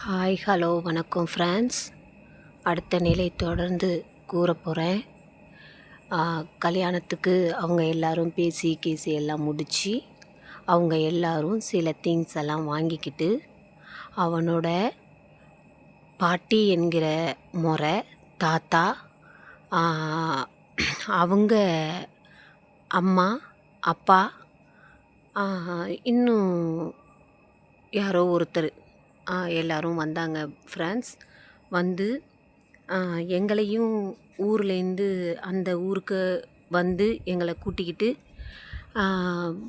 Hi hello வணக்கம் friends அடுத்த நிலை தொடர்ந்து கூற போகிறேன் கல்யாணத்துக்கு அவங்க எல்லாரும் பேசி கேசி எல்லாம் முடித்து அவங்க எல்லாரும் சில திங்ஸ் எல்லாம் வாங்கிக்கிட்டு அவனோட பாட்டி என்கிற முறை தாத்தா அவங்க அம்மா அப்பா இன்னும் யாரோ ஒருத்தர் எல்லோரும் வந்தாங்க ஃப்ரெண்ட்ஸ் வந்து எங்களையும் ஊர்லேருந்து அந்த ஊருக்கு வந்து எங்களை கூட்டிக்கிட்டு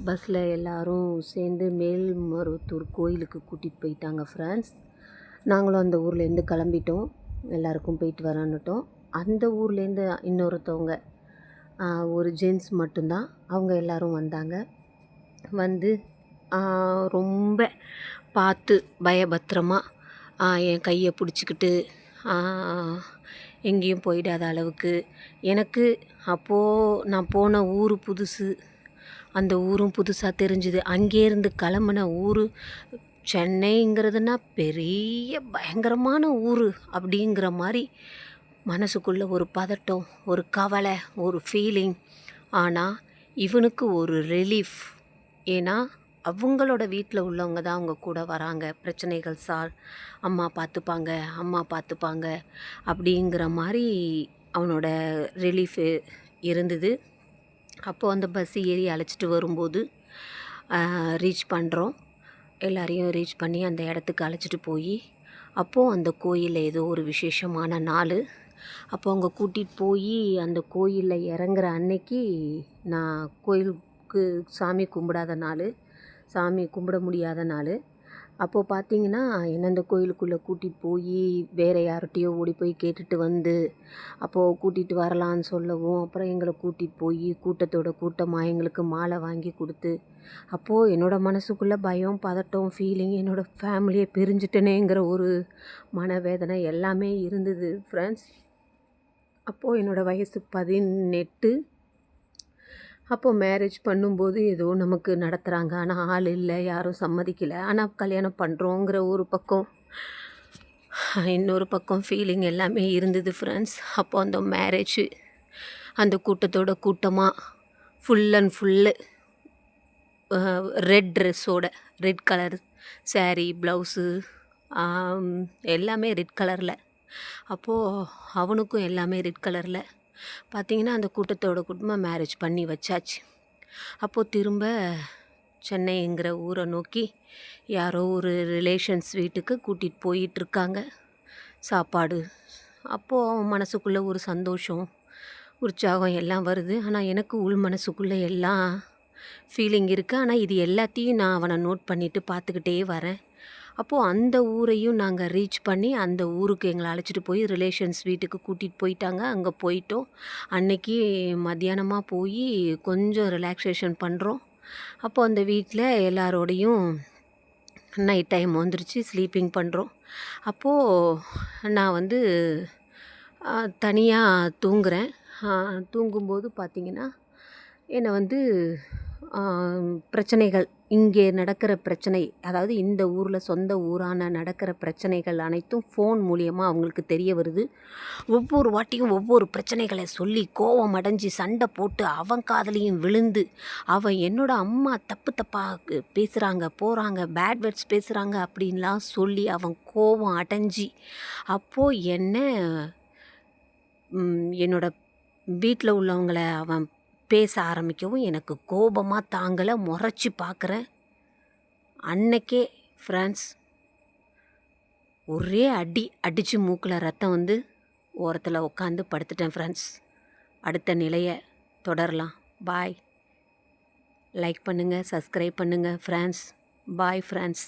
பஸ்ஸில் எல்லோரும் சேர்ந்து மேல்மருவத்தூர் கோயிலுக்கு கூட்டிகிட்டு போயிட்டாங்க ஃப்ரெண்ட்ஸ் நாங்களும் அந்த ஊர்லேருந்து கிளம்பிட்டோம். எல்லாருக்கும் போயிட்டு வரணுட்டோம். அந்த ஊர்லேருந்து இன்னொருத்தவங்க ஒரு ஜென்ஸ் மட்டும்தான். அவங்க எல்லாரும் வந்தாங்க. வந்து ரொம்ப பார்த்து பயபத்திரமா என் கையை பிடிச்சிக்கிட்டு எங்கேயும் போயிடாத அளவுக்கு. எனக்கு அப்போது நான் போன ஊர் புதுசு. அந்த ஊரும் புதுசாக தெரிஞ்சுது. அங்கேருந்து கிளம்புன ஊர் சென்னைங்கிறதுனா பெரிய பயங்கரமான ஊர் அப்படிங்கிற மாதிரி மனசுக்குள்ளே ஒரு பதட்டம் ஒரு கவலை ஒரு ஃபீலிங் ஆனால் இவனுக்கு ஒரு ரிலீஃப் ஏன்னா அவங்களோட வீட்டில் உள்ளவங்க தான் அவங்க கூட வராங்க. பிரச்சனைகள் சார் அம்மா பார்த்துப்பாங்க அம்மா பார்த்துப்பாங்க அப்படிங்கிற மாதிரி அவனோட ரிலீஃபு இருந்தது. அப்போது அந்த பஸ் ஏறி அழைச்சிட்டு வரும்போது ரீச் பண்ணுறோம் எல்லாரையும் ரீச் பண்ணி அந்த இடத்துக்கு அழைச்சிட்டு போய் அப்போது அந்த கோயிலில் ஏதோ ஒரு விசேஷமான நாள். அப்போ அவங்க கூட்டிகிட்டு போய் அந்த கோயிலில் இறங்குற அன்னைக்கு நான் கோயிலுக்கு சாமி கும்பிடாத நாள். சாமி கும்பிட முடியாத நாள். அப்போது பார்த்தீங்கன்னா என்ன கோயிலுக்குள்ளே கூட்டிகிட்டு போய் வேறு யார்கிட்டையோ ஓடி போய் கேட்டுட்டு வந்து அப்போது கூட்டிகிட்டு வரலான்னு சொல்லவும் அப்புறம் எங்களை கூட்டிகிட்டு போய் கூட்டத்தோட கூட்டமாக எங்களுக்கு மாலை வாங்கி கொடுத்து அப்போது என்னோடய மனசுக்குள்ளே பயம் பதட்டம் ஃபீலிங் என்னோடய ஃபேமிலியை பிரிஞ்சுட்டனேங்கிற ஒரு மனவேதனை எல்லாமே இருந்தது ஃப்ரெண்ட்ஸ் அப்போது என்னோடய வயசு பதினெட்டு அப்போது மேரேஜ் பண்ணும்போது ஏதோ நமக்கு நடத்துகிறாங்க ஆனால் ஆள் இல்லை. யாரும் சம்மதிக்கலை. ஆனால் கல்யாணம் பண்ணுறோங்கிற ஒரு பக்கம் இன்னொரு பக்கம் ஃபீலிங் எல்லாமே இருந்தது ஃப்ரெண்ட்ஸ் அப்போ அந்த மேரேஜ் அந்த கூட்டத்தோட கூட்டமாக ஃபுல் அண்ட் ஃபுல்லு ரெட் ட்ரெஸ்ஸோட ரெட் கலர் சேரீ ப்ளவுஸு எல்லாமே ரெட் கலரில் அப்போது அவனுக்கும் எல்லாமே ரெட் கலரில் பார்த்தீங்கன்னா அந்த கூட்டத்தோட குடும்பம் மேரேஜ் பண்ணி வச்சாச்சு. அப்போது திரும்ப சென்னைங்கிற ஊரை நோக்கி யாரோ ஒரு ரிலேஷன்ஸ் வீட்டுக்கு கூட்டிகிட்டு போயிட்டுருக்காங்க சாப்பாடு அப்போது அவன் மனசுக்குள்ளே ஒரு சந்தோஷம் உற்சாகம் எல்லாம் வருது. ஆனால் எனக்கு உள் மனசுக்குள்ளே எல்லாம் ஃபீலிங் இருக்குது ஆனால் இது எல்லாத்தையும் நான் அவனை நோட் பண்ணிவிட்டு பார்த்துக்கிட்டே வரேன். அப்போது அந்த ஊரையும் நாங்கள் ரீச் பண்ணி அந்த ஊருக்கு எங்களை அழைச்சிட்டு போய் ரிலேஷன்ஸ் வீட்டுக்கு கூட்டிகிட்டு போயிட்டாங்க. அங்கே போயிட்டோம். அன்னைக்கு மத்தியானமாக போய் கொஞ்சம் ரிலாக்ஸேஷன் பண்ணுறோம் அப்போது அந்த வீட்டில் எல்லாரோடையும் நைட் டைம் வந்துருச்சு. ஸ்லீப்பிங் பண்ணுறோம் அப்போது நான் வந்து தனியாக தூங்குறேன். தூங்கும்போது பார்த்திங்கன்னா என்னை வந்து பிரச்சனைகள் இங்கே நடக்கிற பிரச்சனை அதாவது இந்த ஊரில் சொந்த ஊரான நடக்கிற பிரச்சனைகள் அனைத்தும் ஃபோன் மூலியமாக அவங்களுக்கு தெரிய வருது. ஒவ்வொரு வாட்டியும் ஒவ்வொரு பிரச்சனைகளை சொல்லி கோவம் அடைஞ்சு சண்டை போட்டு அவன் காதலையும் விழுந்து அவன் என்னோட அம்மா தப்பு தப்பாக பேசுகிறாங்க போகிறாங்க பேட் வேர்ட்ஸ் பேசுகிறாங்க அப்படின்லாம் சொல்லி அவன் கோவம் அடைஞ்சி அப்போது என்ன என்னோட வீட்டில் உள்ளவங்களை அவன் பேச ஆரம்பிக்கவும் எனக்கு கோபமாக தாங்களை முறைச்சி பார்க்குறேன் அன்னைக்கே ஃப்ரான்ஸ் ஒரே அடி அடித்து மூக்கில் ரத்தம் வந்து ஓரத்தில் உட்காந்து படுத்துட்டேன் ஃப்ரெண்ட்ஸ். அடுத்த நிலையை தொடரலாம். பாய். லைக் பண்ணுங்கள் சப்ஸ்கிரைப் பண்ணுங்கள் ஃப்ரெண்ட்ஸ். Bye friends.